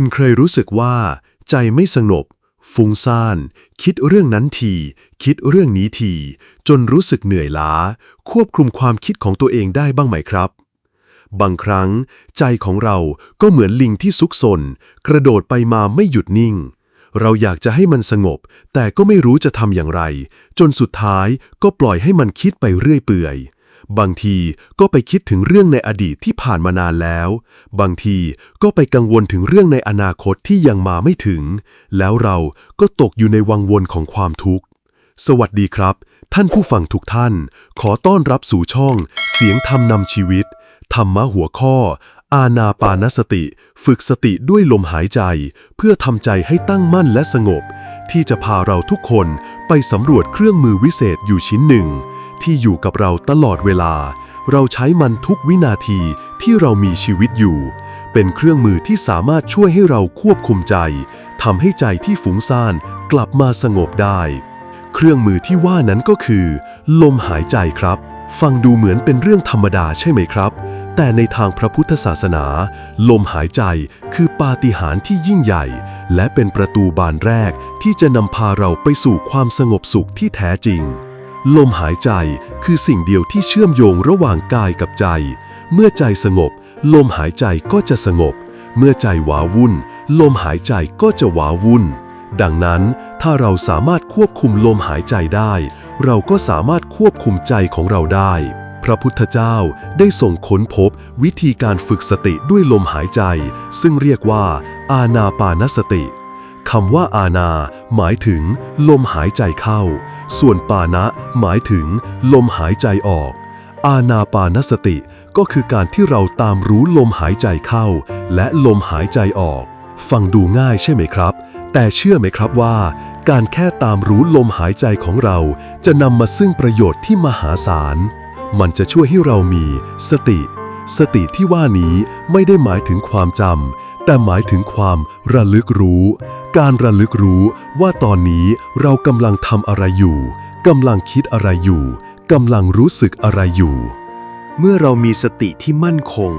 คุณเคยรู้สึกว่า ใจไม่สงบ ฟุ้งซ่าน คิดเรื่องนั้นที คิดเรื่องนี้ที จนรู้สึกเหนื่อยล้า ควบคุมความคิดของตัวเองได้บ้างไหมครับ บางครั้ง ใจของเราก็เหมือนลิงที่ซุกซน กระโดดไปมาไม่หยุดนิ่ง เราอยากจะให้มันสงบ แต่ก็ไม่รู้จะทำอย่างไร จนสุดท้ายก็ปล่อยให้มันคิดไปเรื่อยเปื่อย บางทีก็ไปคิดถึงเรื่องในอดีตที่ผ่านมานานแล้ว บางทีก็ไปกังวลถึงเรื่องในอนาคตที่ยังมาไม่ถึง แล้วเราก็ตกอยู่ในวังวนของความทุกข์ สวัสดีครับ ท่านผู้ฟังทุกท่าน ขอต้อนรับสู่ช่อง เสียงธรรมนำชีวิต ธรรมะหัวข้อ อาณาปานสติ ฝึกสติด้วยลมหายใจ เพื่อทำใจให้ตั้งมั่นและสงบ ที่จะพาเราทุกคนไปสำรวจเครื่องมือวิเศษอยู่ชิ้นหนึ่ง ที่อยู่กับเราตลอดเวลา เราใช้มันทุกวินาทีที่เรามีชีวิตอยู่ เป็นเครื่องมือที่สามารถช่วยให้เราควบคุมใจทำให้ใจที่ฟุ้งซ่านกลับมาสงบได้ เครื่องมือที่ว่านั้นก็คือ ลมหายใจครับ ฟังดูเหมือนเป็นเรื่องธรรมดาใช่ไหมครับ แต่ในทางพระพุทธศาสนา ลมหายใจคือปาฏิหาริย์ที่ยิ่งใหญ่ และเป็นประตูบานแรกที่จะนำพาเราไปสู่ความสงบสุขที่แท้จริง ลมหายใจคือสิ่งเดียวที่เชื่อมโยงระหว่างกายกับใจ เมื่อใจสงบ ลมหายใจก็จะสงบ เมื่อใจหวาวุ่น ลมหายใจก็จะหวาวุ่น ดังนั้นถ้าเราสามารถควบคุมลมหายใจได้ เราก็สามารถควบคุมใจของเราได้ พระพุทธเจ้าได้ส่งค้นพบวิธีการฝึกสติด้วยลมหายใจ ซึ่งเรียกว่า อาณาปานสติ คำว่าอาณาหมายถึง ลมหายใจเข้า ส่วนปานะหมายถึง ลมหายใจออก อาณาปานสติก็คือการที่เราตามรู้ลมหายใจเข้า และลมหายใจออก ฟังดูง่ายใช่ไหมครับ แต่เชื่อไหมครับว่า การแค่ตามรู้ลมหายใจของเรา จะนำมาซึ่งประโยชน์ที่มหาศาล มันจะช่วยให้เรามี สติ สติที่ว่านี้ไม่ได้หมายถึงความจำ แต่หมายถึงความระลึกรู้ การระลึกรู้ว่าตอนนี้เรากำลังทำอะไรอยู่กำลังคิดอะไรอยู่กำลังรู้สึกอะไรอยู่ เมื่อเรามีสติที่มั่นคง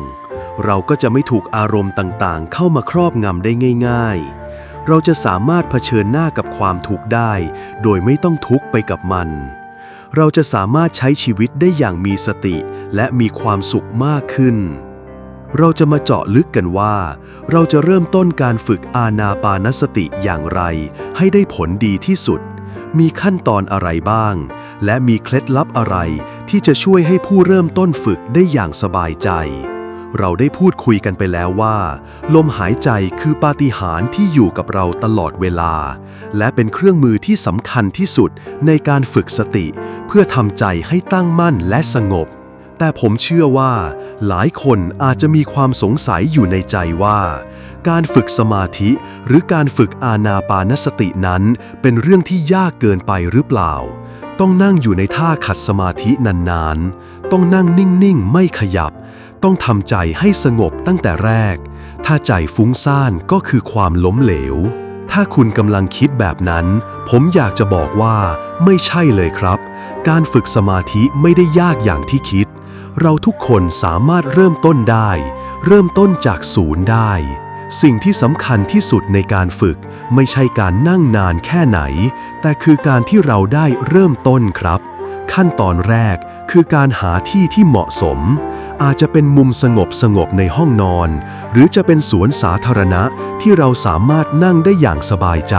เราก็จะไม่ถูกอารมณ์ต่างๆ เข้ามาครอบงำได้ง่าย ๆ เราจะสามารถเผชิญหน้ากับความทุกข์ได้ โดยไม่ต้องทุกข์ไปกับมัน เราจะสามารถใช้ชีวิตได้อย่างมีสติและมีความสุขมากขึ้น เราจะมาเจาะลึกกันว่า เราจะเริ่มต้นการฝึกอาณาปานสติอย่างไร ให้ได้ผลดีที่สุด มีขั้นตอนอะไรบ้าง และมีเคล็ดลับอะไร ที่จะช่วยให้ผู้เริ่มต้นฝึกได้อย่างสบายใจ เราได้พูดคุยกันไปแล้วว่า ลมหายใจคือปาฏิหาริย์ที่อยู่กับเราตลอดเวลา และเป็นเครื่องมือที่สำคัญที่สุดในการฝึกสติ เพื่อทำใจให้ตั้งมั่นและสงบ แต่ผมเชื่อว่า หลายคนอาจจะมีความสงสัยอยู่ในใจว่า การฝึกสมาธิหรือการฝึกอาณาปานสตินั้น เป็นเรื่องที่ยากเกินไปหรือเปล่า ต้องนั่งอยู่ในท่าขัดสมาธินานๆ ต้องนั่งนิ่งๆ ไม่ขยับ ต้องทำใจให้สงบตั้งแต่แรก ถ้าใจฟุ้งซ่านก็คือความล้มเหลว ถ้าคุณกำลังคิดแบบนั้น ผมอยากจะบอกว่า ไม่ใช่เลยครับ การฝึกสมาธิไม่ได้ยากอย่างที่คิด เราทุกคนสามารถเริ่มต้นได้ เริ่มต้นจากศูนย์ได้ สิ่งที่สำคัญที่สุดในการฝึก ไม่ใช่การนั่งนานแค่ไหน แต่คือการที่เราได้เริ่มต้นครับ ขั้นตอนแรกคือการหาที่ที่เหมาะสม อาจจะเป็นมุมสงบสงบในห้องนอน หรือจะเป็นสวนสาธารณะที่เราสามารถนั่งได้อย่างสบายใจ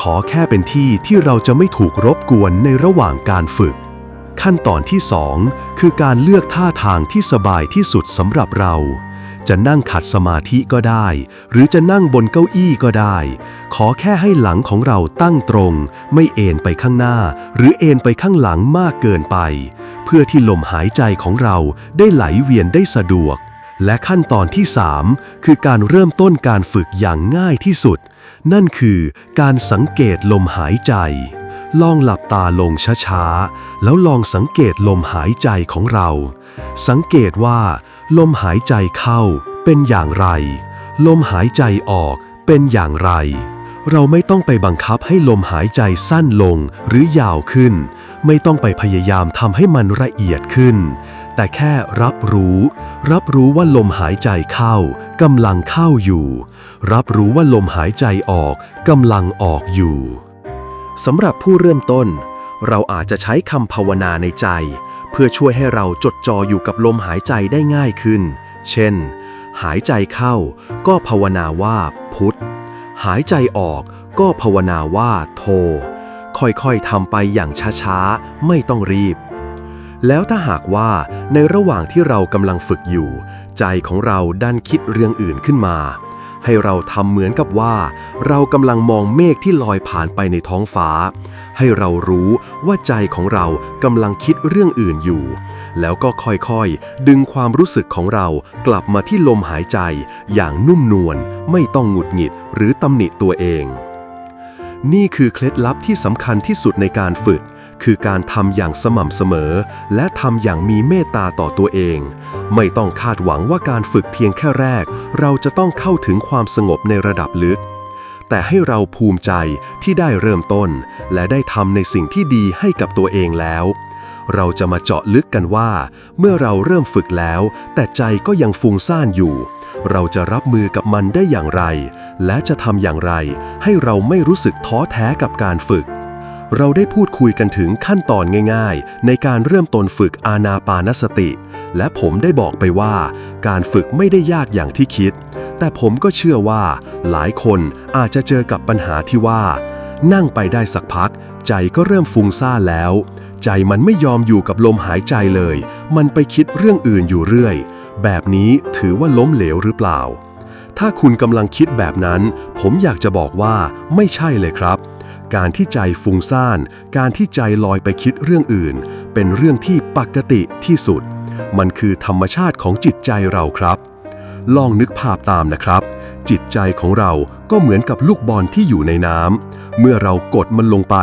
ขอแค่เป็นที่ที่เราจะไม่ถูกรบกวนในระหว่างการฝึก ขั้นตอนที่ 2 คือการเลือกท่าทางที่สบายที่สุดสำหรับเรา จะนั่งขัดสมาธิก็ได้ หรือจะนั่งบนเก้าอี้ก็ได้ ขอแค่ให้หลังของเราตั้งตรง ไม่เอ็นไปข้างหน้า หรือเอ็นไปข้างหลังมากเกินไป เพื่อที่ลมหายใจของเราได้ไหลเวียนได้สะดวก และขั้นตอนที่ 3 คือการเริ่มต้นการฝึกอย่างง่ายที่สุด นั่นคือการสังเกตลมหายใจ ลองหลับตาลงช้าๆ แล้วลองสังเกตลมหายใจของเรา สังเกตว่า ลมหายใจเข้าเป็นอย่างไร ลมหายใจออกเป็นอย่างไร เราไม่ต้องไปบังคับให้ลมหายใจสั้นลงหรือยาวขึ้น ไม่ต้องไปพยายามทำให้มันละเอียดขึ้น แต่แค่รับรู้ รับรู้ว่าลมหายใจเข้ากำลังเข้าอยู่ รับรู้ว่าลมหายใจออกกำลังออกอยู่ สำหรับผู้เริ่มต้น เราอาจจะใช้คำภาวนาในใจ เพื่อช่วยให้เราจดจ่ออยู่กับลมหายใจได้ง่ายขึ้น เช่น หายใจเข้าก็ภาวนาว่าพุทธหายใจออกก็ภาวนาว่าโท ค่อยๆทำไปอย่างช้าๆ ไม่ต้องรีบ แล้วถ้าหากว่าในระหว่างที่เรากำลังฝึกอยู่ ใจของเราดันคิดเรื่องอื่นขึ้นมา ให้เราทำเหมือนกับว่า เรากำลังมองเมฆที่ลอยผ่านไปในท้องฟ้า ให้เรารู้ว่าใจของเรากำลังคิดเรื่องอื่นอยู่ แล้วก็ค่อยๆ ดึงความรู้สึกของเรากลับมาที่ลมหายใจ อย่างนุ่มนวลไม่ต้องหงุดหงิดหรือตำหนิตัวเอง นี่คือเคล็ดลับที่สำคัญที่สุดในการฝึก คือการทำอย่างสม่ำเสมอ และทำอย่างมีเมตตาต่อตัวเอง ไม่ต้องคาดหวังว่าการฝึกเพียงแค่แรก เราจะต้องเข้าถึงความสงบในระดับลึก แต่ให้เราภูมิใจที่ได้เริ่มต้น และได้ทำในสิ่งที่ดีให้กับตัวเองแล้ว เราจะมาเจาะลึกกันว่า เมื่อเราเริ่มฝึกแล้ว แต่ใจก็ยังฟุ้งซ่านอยู่ เราจะรับมือกับมันได้อย่างไร และจะทำอย่างไร ให้เราไม่รู้สึกท้อแท้กับการฝึก เราได้พูดคุยกันถึงขั้นตอนง่ายๆ ในการเริ่มต้นฝึกอานาปานสติ และผมได้บอกไปว่า การฝึกไม่ได้ยากอย่างที่คิด แต่ผมก็เชื่อว่า หลายคนอาจจะเจอกับปัญหาที่ว่า นั่งไปได้สักพัก ใจก็เริ่มฟุ้งซ่านแล้ว ใจมันไม่ยอมอยู่กับลมหายใจเลย มันไปคิดเรื่องอื่นอยู่เรื่อย แบบนี้ถือว่าล้มเหลวหรือเปล่าถ้าคุณกำลังคิดแบบนั้น ผมอยากจะบอกว่าไม่ใช่เลยครับ การที่ใจฟุ้งซ่าน การที่ใจลอยไปคิดเรื่องอื่น เป็นเรื่องที่ปกติที่สุด มันคือธรรมชาติของจิตใจเราครับ ลองนึกภาพตามนะครับ จิตใจของเราก็เหมือนกับลูกบอลที่อยู่ในน้ำเมื่อเรากดมันลงไป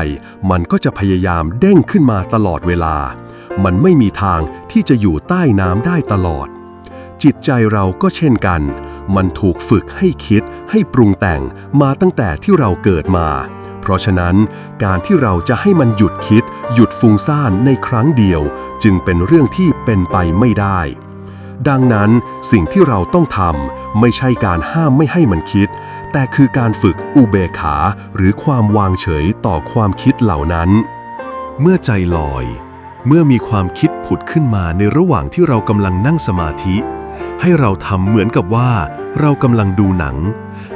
มันก็จะพยายามเด้งขึ้นมาตลอดเวลา มันไม่มีทางที่จะอยู่ใต้น้ำได้ตลอด จิตใจเราก็เช่นกัน มันถูกฝึกให้คิดให้ปรุงแต่งมาตั้งแต่ที่เราเกิดมา เพราะฉะนั้นการที่เราจะให้มันหยุดคิด หยุดฟุ้งซ่านในครั้งเดียว จึงเป็นเรื่องที่เป็นไปไม่ได้ ดังนั้นสิ่งที่เราต้องทำไม่ใช่การห้ามไม่ให้มันคิด แต่คือการฝึกอุเบกขา หรือความวางเฉยต่อความคิดเหล่านั้น เมื่อใจลอย เมื่อมีความคิดผุดขึ้นมาในระหว่างที่เรากำลังนั่งสมาธิ ให้เราทำเหมือนกับว่า เรากำลังดูหนัง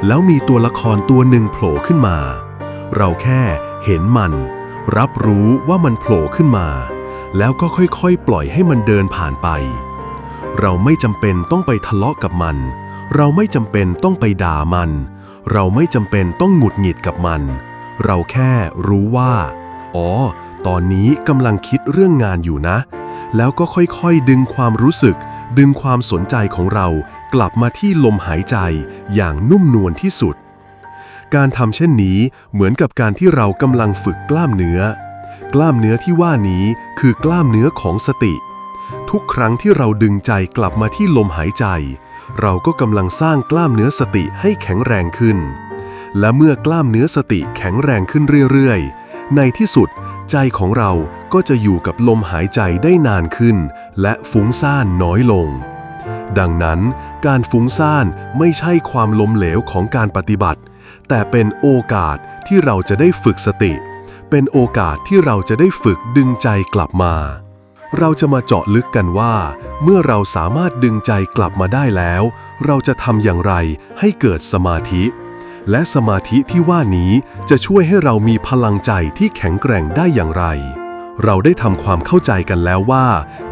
แล้วมีตัวละครตัวหนึ่งโผล่ขึ้นมา เราแค่เห็นมัน รับรู้ว่ามันโผล่ขึ้นมา แล้วก็ค่อยๆ ปล่อยให้มันเดินผ่านไป เราไม่จำเป็นต้องไปทะเลาะกับมัน เราไม่จำเป็นต้องไปด่ามัน เราไม่จำเป็นต้องหงุดหงิดกับมัน เราแค่รู้ว่า อ๋อ ตอนนี้กำลังคิดเรื่องงานอยู่นะ แล้วก็ค่อยๆ ดึงความรู้สึก ดึงความสนใจของเรากลับมาที่ลมหายใจอย่างนุ่มนวลที่สุด การทำเช่นนี้เหมือนกับการที่เรากำลังฝึกกล้ามเนื้อ กล้ามเนื้อที่ว่านี้คือกล้ามเนื้อของสติ ทุกครั้งที่เราดึงใจกลับมาที่ลมหายใจ เราก็กำลังสร้างกล้ามเนื้อสติให้แข็งแรงขึ้น และเมื่อกล้ามเนื้อสติแข็งแรงขึ้นเรื่อยๆ ในที่สุด ใจของเราก็จะอยู่กับลมหายใจได้นานขึ้น และฟุ้งซ่านน้อยลงดังนั้น การฟุ้งซ่านไม่ใช่ความล้มเหลวของการปฏิบัติ แต่เป็นโอกาสที่เราจะได้ฝึกสติ เป็นโอกาสที่เราจะได้ฝึกดึงใจกลับมา เราจะมาเจาะลึกกันว่า เมื่อเราสามารถดึงใจกลับมาได้แล้ว เราจะทำอย่างไรให้เกิดสมาธิ และสมาธิที่ว่านี้จะช่วยให้เรามีพลังใจที่แข็งแกร่งได้อย่างไร เราได้ทำความเข้าใจกันแล้วว่า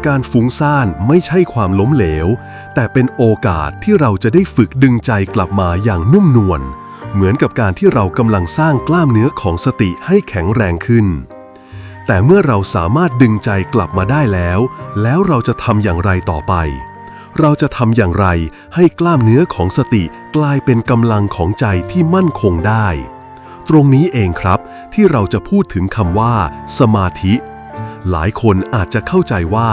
การฟุ้งซ่านไม่ใช่ความล้มเหลว แต่เป็นโอกาสที่เราจะได้ฝึกดึงใจกลับมาอย่างนุ่มนวล เหมือนกับการที่เรากำลังสร้างกล้ามเนื้อของสติให้แข็งแรงขึ้น แต่เมื่อเราสามารถดึงใจกลับมาได้แล้ว แล้วเราจะทำอย่างไรต่อไป เราจะทำอย่างไรให้กล้ามเนื้อของสติกลายเป็นกำลังของใจที่มั่นคงได้ ตรงนี้เองครับที่เราจะพูดถึงคำว่า สมาธิหลายคนอาจจะเข้าใจว่า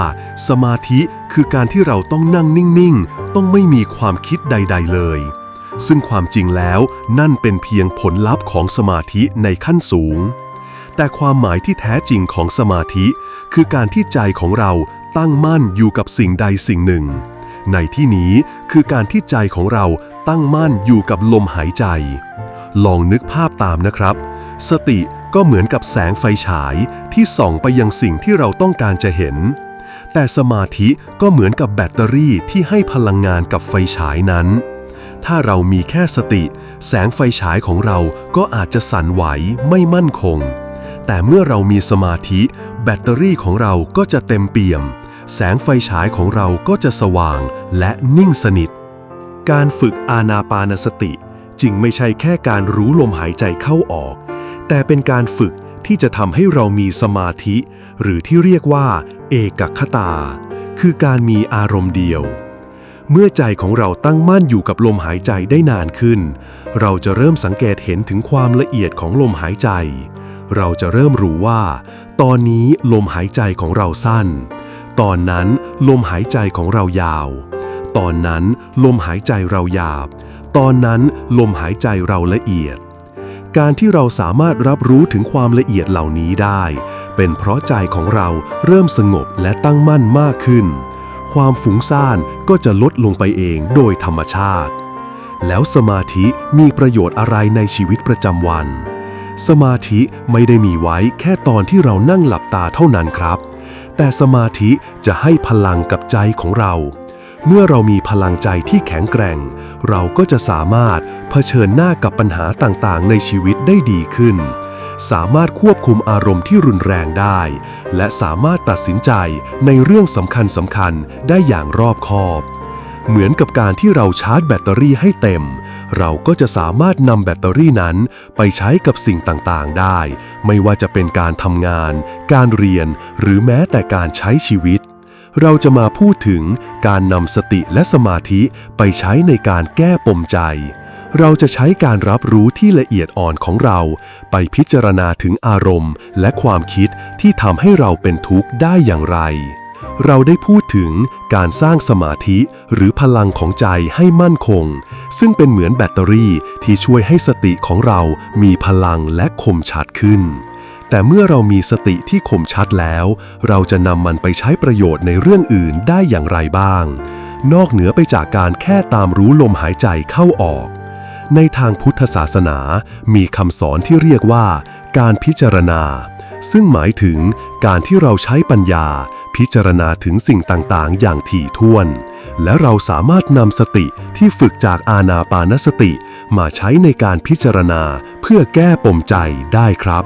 สมาธิคือการที่เราต้องนั่งนิ่ง ๆ ต้องไม่มีความคิดใด ๆ เลย ซึ่งความจริงแล้วนั่นเป็นเพียงผลลัพธ์ของสมาธิในขั้นสูง แต่ความหมายที่แท้จริงของสมาธิ คือการที่ใจของเราตั้งมั่นอยู่กับสิ่งใดสิ่งหนึ่ง ในที่นี้คือการที่ใจของเราตั้งมั่นอยู่กับลมหายใจ ลองนึกภาพตามนะครับ สติก็เหมือนกับแสงไฟฉายที่ส่องไปยังสิ่งที่เราต้องการจะเห็น แต่สมาธิก็เหมือนกับแบตเตอรี่ที่ให้พลังงานกับไฟฉายนั้น ถ้าเรามีแค่สติ แสงไฟฉายของเราก็อาจจะสั่นไหวไม่มั่นคง แต่เมื่อเรามีสมาธิ แบตเตอรี่ของเราก็จะเต็มเปี่ยม แสงไฟฉายของเราก็จะสว่างและนิ่งสนิท การฝึกอานาปานสติจึงไม่ใช่แค่การรู้ลมหายใจเข้าออก แต่เป็นการฝึกที่จะทำให้เรามีสมาธิ หรือที่เรียกว่า เอกคตา คือการมีอารมณ์เดียว เมื่อใจของเราตั้งมั่นอยู่กับลมหายใจได้นานขึ้น เราจะเริ่มสังเกตเห็นถึงความละเอียดของลมหายใจ เราจะเริ่มรู้ว่า ตอนนี้ลมหายใจของเราสั้น ตอนนั้นลมหายใจของเรายาว ตอนนั้นลมหายใจเราหยาบ ตอนนั้นลมหายใจเราละเอียด การที่เราสามารถรับรู้ถึงความละเอียดเหล่านี้ได้ เป็นเพราะใจของเราเริ่มสงบและตั้งมั่นมากขึ้น ความฟุ้งซ่านก็จะลดลงไปเองโดยธรรมชาติ แล้วสมาธิมีประโยชน์อะไรในชีวิตประจำวัน สมาธิไม่ได้มีไว้แค่ตอนที่เรานั่งหลับตาเท่านั้นครับ แต่สมาธิจะให้พลังกับใจของเรา เมื่อเรามีพลังใจที่แข็งแกร่ง เราก็จะสามารถเผชิญหน้ากับปัญหาต่างๆ ในชีวิตได้ดีขึ้น สามารถควบคุมอารมณ์ที่รุนแรงได้ และสามารถตัดสินใจในเรื่องสำคัญสำคัญได้อย่างรอบคอบ เหมือนกับการที่เราชาร์จแบตเตอรี่ให้เต็ม เราก็จะสามารถนำแบตเตอรี่นั้นไปใช้กับสิ่งต่างๆได้ ไม่ว่าจะเป็นการทำงาน การเรียน หรือแม้แต่การใช้ชีวิตเราจะมาพูดถึงการนำสติและสมาธิไปใช้ในการแก้ปมใจ เราจะใช้การรับรู้ที่ละเอียดอ่อนของเรา ไปพิจารณาถึงอารมณ์ และความคิดที่ทำให้เราเป็นทุกข์ได้อย่างไร เราได้พูดถึงการสร้างสมาธิหรือพลังของใจให้มั่นคง ซึ่งเป็นเหมือนแบตเตอรี่ที่ช่วยให้สติของเรามีพลังและคมชัดขึ้นแต่เมื่อเรามีสติที่คมชัดแล้ว เราจะนำมันไปใช้ประโยชน์ในเรื่องอื่นได้อย่างไรบ้าง นอกเหนือไปจากการแค่ตามรู้ลมหายใจเข้าออก ในทางพุทธศาสนามีคำสอนที่เรียกว่า การพิจารณา ซึ่งหมายถึงการที่เราใช้ปัญญา พิจารณาถึงสิ่งต่างๆ อย่างถี่ถ้วน และเราสามารถนำสติที่ฝึกจากอาณาปานสติ มาใช้ในการพิจารณาเพื่อแก้ปมใจได้ครับ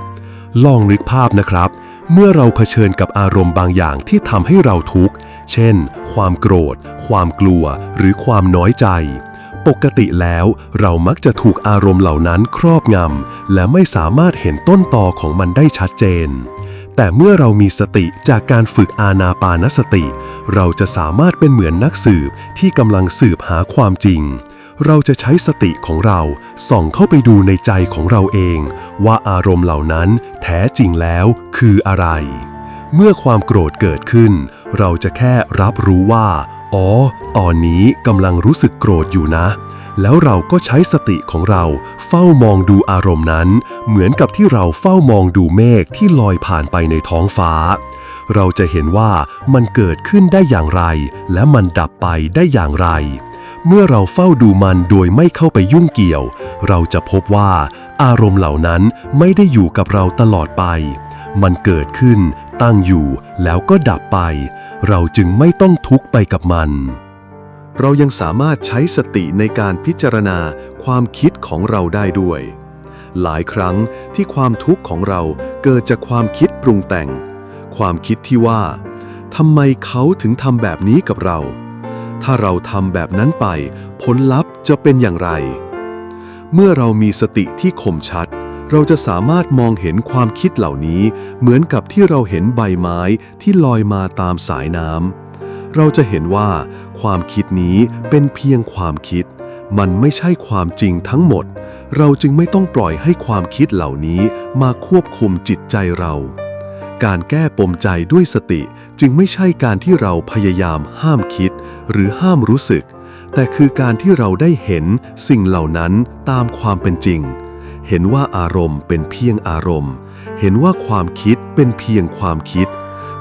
ลองนึกภาพนะครับ เมื่อเราเผชิญกับอารมณ์บางอย่างที่ทำให้เราทุกข์ เช่น ความโกรธ ความกลัว หรือความน้อยใจ ปกติแล้ว เรามักจะถูกอารมณ์เหล่านั้นครอบงำ และไม่สามารถเห็นต้นตอของมันได้ชัดเจน แต่เมื่อเรามีสติจากการฝึกอาณาปานสติ เราจะสามารถเป็นเหมือนนักสืบที่กำลังสืบหาความจริง เราจะใช้สติของเราส่องเข้าไปดูในใจของเราเอง ว่าอารมณ์เหล่านั้นแท้จริงแล้วคืออะไร เมื่อความโกรธเกิดขึ้น เราจะแค่รับรู้ว่า อ๋อ ตอนนี้กำลังรู้สึกโกรธอยู่นะ แล้วเราก็ใช้สติของเราเฝ้ามองดูอารมณ์นั้น เหมือนกับที่เราเฝ้ามองดูเมฆที่ลอยผ่านไปในท้องฟ้า เราจะเห็นว่ามันเกิดขึ้นได้อย่างไร และมันดับไปได้อย่างไร เมื่อเราเฝ้าดูมันโดยไม่เข้าไปยุ่งเกี่ยว เราจะพบว่าอารมณ์เหล่านั้นไม่ได้อยู่กับเราตลอดไป มันเกิดขึ้น ตั้งอยู่แล้วก็ดับไป เราจึงไม่ต้องทุกข์ไปกับมัน เรายังสามารถใช้สติในการพิจารณาความคิดของเราได้ด้วย หลายครั้งที่ความทุกข์ของเราเกิดจากความคิดปรุงแต่ง ความคิดที่ว่าทำไมเขาถึงทำแบบนี้กับเรา ถ้าเราทำแบบนั้นไป ผลลัพธ์จะเป็นอย่างไร เมื่อเรามีสติที่คมชัด เราจะสามารถมองเห็นความคิดเหล่านี้ เหมือนกับที่เราเห็นใบไม้ที่ลอยมาตามสายน้ำเราจะเห็นว่า ความคิดนี้เป็นเพียงความคิด มันไม่ใช่ความจริงทั้งหมด เราจึงไม่ต้องปล่อยให้ความคิดเหล่านี้มาควบคุมจิตใจเราการแก้ปมใจด้วยสติจึงไม่ใช่การที่เราพยายามห้ามคิด หรือห้ามรู้สึก แต่คือการที่เราได้เห็นสิ่งเหล่านั้นตามความเป็นจริง เห็นว่าอารมณ์เป็นเพียงอารมณ์ เห็นว่าความคิดเป็นเพียงความคิด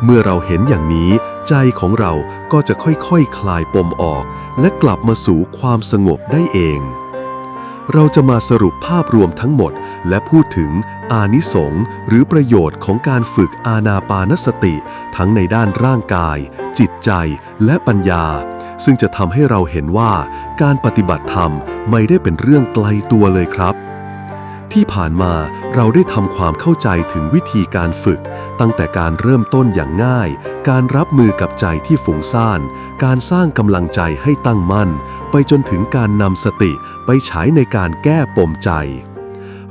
เมื่อเราเห็นอย่างนี้ ใจของเราก็จะค่อยๆคคลายปมออก และกลับมาสู่ความสงบได้เอง เราจะมาสรุปภาพรวมทั้งหมด และพูดถึงอานิสงส์หรือประโยชน์ของการฝึกอาณาปานสติ ทั้งในด้านร่างกาย จิตใจและปัญญาซึ่งจะทำให้เราเห็นว่าการปฏิบัติธรรมไม่ได้เป็นเรื่องไกลตัวเลยครับ ที่ผ่านมาเราได้ทำความเข้าใจถึงวิธีการฝึก ตั้งแต่การเริ่มต้นอย่างง่าย การรับมือกับใจที่ฝุ่งซ่าน การสร้างกำลังใจให้ตั้งมั่น ไปจนถึงการนำสติไปใช้ในการแก้ปมใจ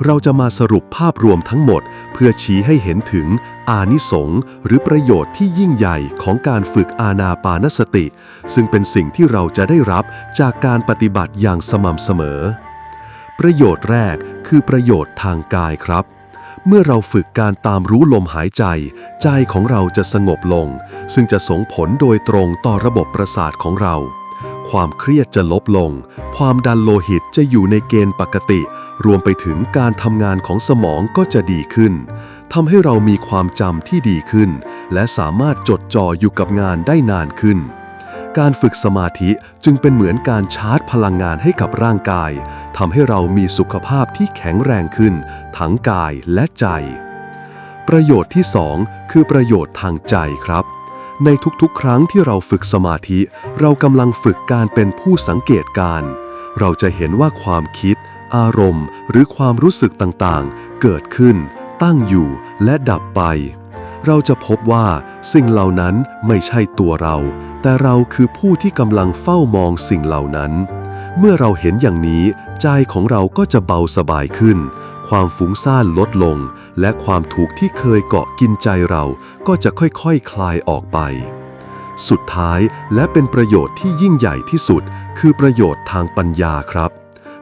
เราจะมาสรุปภาพรวมทั้งหมด เพื่อชี้ให้เห็นถึงอานิสงส์หรือประโยชน์ที่ยิ่งใหญ่ของการฝึกอาณาปานสติ ซึ่งเป็นสิ่งที่เราจะได้รับจากการปฏิบัติอย่างสม่ำเสมอ ประโยชน์แรกคือประโยชน์ทางกายครับ เมื่อเราฝึกการตามรู้ลมหายใจ ใจของเราจะสงบลง ซึ่งจะส่งผลโดยตรงต่อระบบประสาทของเรา ความเครียดจะลดลง ความดันโลหิตจะอยู่ในเกณฑ์ปกติ รวมไปถึงการทำงานของสมองก็จะดีขึ้นทำให้เรามีความจำที่ดีขึ้น และสามารถจดจ่ออยู่กับงานได้นานขึ้น การฝึกสมาธิจึงเป็นเหมือนการชาร์จพลังงานให้กับร่างกายทำให้เรามีสุขภาพที่แข็งแรงขึ้น ทั้งกายและใจ ประโยชน์ที่ 2 คือประโยชน์ทางใจครับ ในทุกๆ ครั้งที่เราฝึกสมาธิ เรากำลังฝึกการเป็นผู้สังเกตการ เราจะเห็นว่าความคิด อารมณ์ หรือความรู้สึกต่างๆ เกิดขึ้น ตั้งอยู่และดับไป เราจะพบว่าสิ่งเหล่านั้นไม่ใช่ตัวเรา แต่เราคือผู้ที่กำลังเฝ้ามองสิ่งเหล่านั้น เมื่อเราเห็นอย่างนี้ ใจของเราก็จะเบาสบายขึ้น ความฟุ้งซ่านลดลง และความถูกที่เคยเกาะกินใจเราก็จะค่อยๆคคลายออกไป สุดท้ายและเป็นประโยชน์ที่ยิ่งใหญ่ที่สุด คือประโยชน์ทางปัญญาครับ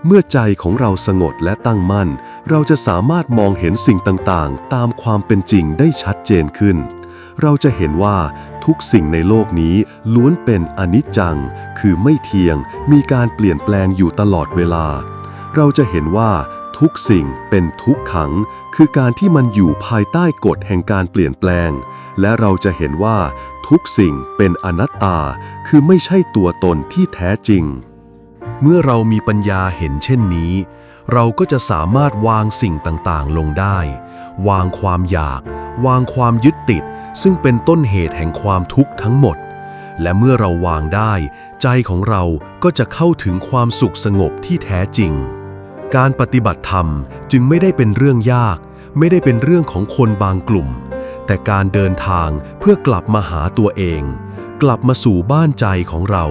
เมื่อใจของเราสงบและตั้งมั่น เราจะสามารถมองเห็นสิ่งต่างๆ ตามความเป็นจริงได้ชัดเจนขึ้น เราจะเห็นว่า ทุกสิ่งในโลกนี้ล้วนเป็นอนิจจัง คือไม่เที่ยง มีการเปลี่ยนแปลงอยู่ตลอดเวลา เราจะเห็นว่าทุกสิ่งเป็นทุกขัง คือการที่มันอยู่ภายใต้กฎแห่งการเปลี่ยนแปลง และเราจะเห็นว่าทุกสิ่งเป็นอนัตตา คือไม่ใช่ตัวตนที่แท้จริง เมื่อเรามีปัญญาเห็นเช่นนี้ เราก็จะสามารถวางสิ่งต่างๆ ลงได้ วางความอยาก วางความยึดติด ซึ่งเป็นต้นเหตุแห่งความทุกข์ทั้งหมด และเมื่อเราวางได้ ใจของเราก็จะเข้าถึงความสุขสงบที่แท้จริง การปฏิบัติธรรมจึงไม่ได้เป็นเรื่องยาก ไม่ได้เป็นเรื่องของคนบางกลุ่ม แต่การเดินทางเพื่อกลับมาหาตัวเอง กลับมาสู่บ้านใจของเรา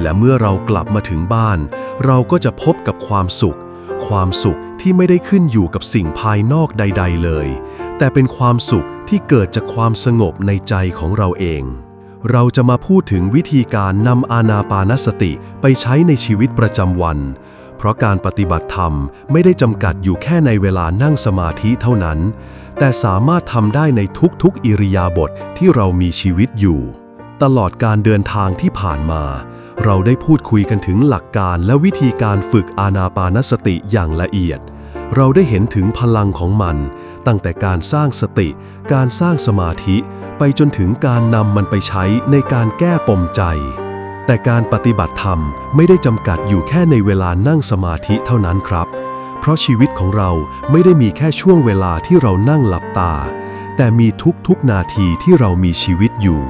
และเมื่อเรากลับมาถึงบ้าน เราก็จะพบกับความสุข ความสุขที่ไม่ได้ขึ้นอยู่กับสิ่งภายนอกใด ๆ เลย แต่เป็นความสุข ที่เกิดจากความสงบในใจของเราเอง เราจะมาพูดถึงวิธีการนำอานาปานสติไปใช้ในชีวิตประจำวัน เพราะการปฏิบัติธรรมไม่ได้จำกัดอยู่แค่ในเวลานั่งสมาธิเท่านั้น แต่สามารถทำได้ในทุกๆอิริยาบถทที่เรามีชีวิตอยู่ ตลอดการเดินทางที่ผ่านมาเราได้พูดคุยกันถึงหลักการและวิธีการฝึกอานาปานสติอย่างละเอียด เราได้เห็นถึงพลังของมัน ตั้งแต่การสร้างสติ การสร้างสมาธิ ไปจนถึงการนำมันไปใช้ในการแก้ปมใจ แต่การปฏิบัติธรรมไม่ได้จำกัดอยู่แค่ในเวลานั่งสมาธิเท่านั้นครับ เพราะชีวิตของเราไม่ได้มีแค่ช่วงเวลาที่เรานั่งหลับตา แต่มีทุกๆนาทีที่เรามีชีวิตอยู่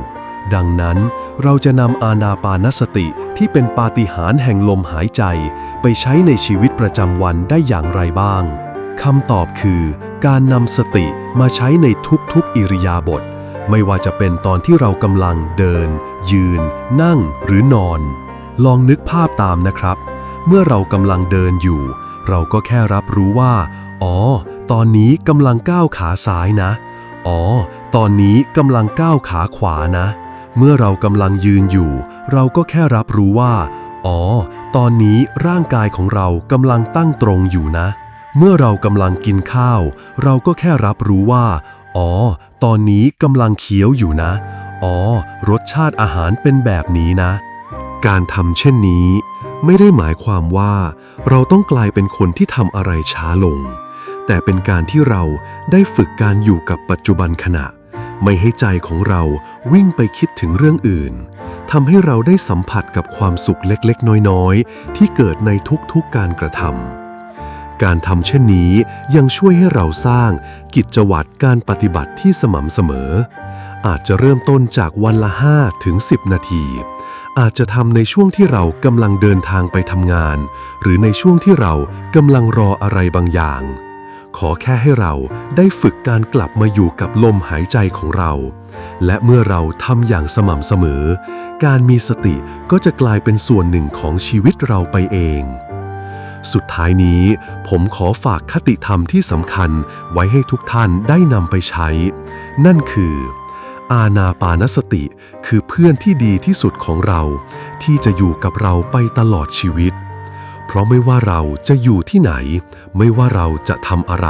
ดังนั้นเราจะนำอานาปานสติที่เป็นปาฏิหาริย์แห่งลมหายใจ ไปใช้ในชีวิตประจำวันได้อย่างไรบ้างคำตอบคือ การนำสติมาใช้ในทุกๆอิริยาบถไม่ว่าจะเป็นตอนที่เรากำลังเดิน ยืน นั่งหรือนอน ลองนึกภาพตามนะครับ เมื่อเรากำลังเดินอยู่ เราก็แค่รับรู้ว่า อ๋อ ตอนนี้กำลังก้าวขาซ้ายนะ อ๋อ ตอนนี้กำลังก้าวขาขวานะ เมื่อเรากำลังยืนอยู่ เราก็แค่รับรู้ว่า อ๋อ ตอนนี้ร่างกายของเรากำลังตั้งตรงอยู่นะ เมื่อเรากำลังกินข้าว เราก็แค่รับรู้ว่า อ๋อ ตอนนี้กำลังเคี้ยวอยู่นะ อ๋อ รสชาติอาหารเป็นแบบนี้นะ การทำเช่นนี้ ไม่ได้หมายความว่า เราต้องกลายเป็นคนที่ทำอะไรช้าลง แต่เป็นการที่เราได้ฝึกการอยู่กับปัจจุบันขณะ ไม่ให้ใจของเราวิ่งไปคิดถึงเรื่องอื่นทำให้เราได้สัมผัสกับความสุขเล็กๆ น้อยๆ ที่เกิดในทุกๆการกระทำ การทำเช่นนี้ยังช่วยให้เราสร้างกิจวัตรการปฏิบัติที่สม่ำเสมอ อาจจะเริ่มต้นจากวันละ 5 ถึง 10 นาที อาจจะทำในช่วงที่เรากำลังเดินทางไปทำงาน หรือในช่วงที่เรากำลังรออะไรบางอย่าง ขอแค่ให้เราได้ฝึกการกลับมาอยู่กับลมหายใจของเรา และเมื่อเราทำอย่างสม่ำเสมอ การมีสติก็จะกลายเป็นส่วนหนึ่งของชีวิตเราไปเอง สุดท้ายนี้ ผมขอฝากคติธรรมที่สำคัญไว้ให้ทุกท่านได้นำไปใช้ นั่นคือ อาณาปานสติคือเพื่อนที่ดีที่สุดของเรา ที่จะอยู่กับเราไปตลอดชีวิต เพราะไม่ว่าเราจะอยู่ที่ไหน ไม่ว่าเราจะทำอะไร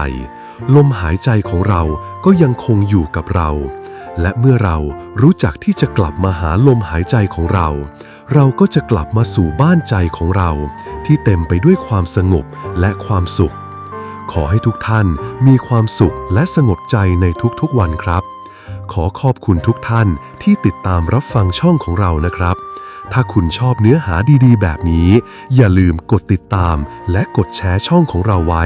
ลมหายใจของเราก็ยังคงอยู่กับเรา และเมื่อเรารู้จักที่จะกลับมาหาลมหายใจของเรา เราก็จะกลับมาสู่บ้านใจของเราที่เต็มไปด้วยความสงบและความสุข ขอให้ทุกท่านมีความสุขและสงบใจในทุกๆวันครับ ขอขอบคุณทุกท่านที่ติดตามรับฟังช่องของเรานะครับ ถ้าคุณชอบเนื้อหาดีๆ แบบนี้ อย่าลืมกดติดตามและกดแชร์ช่องของเราไว้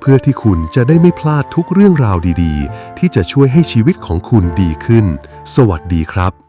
เพื่อที่คุณจะได้ไม่พลาดทุกเรื่องราวดีๆ ที่จะช่วยให้ชีวิตของคุณดีขึ้น สวัสดีครับ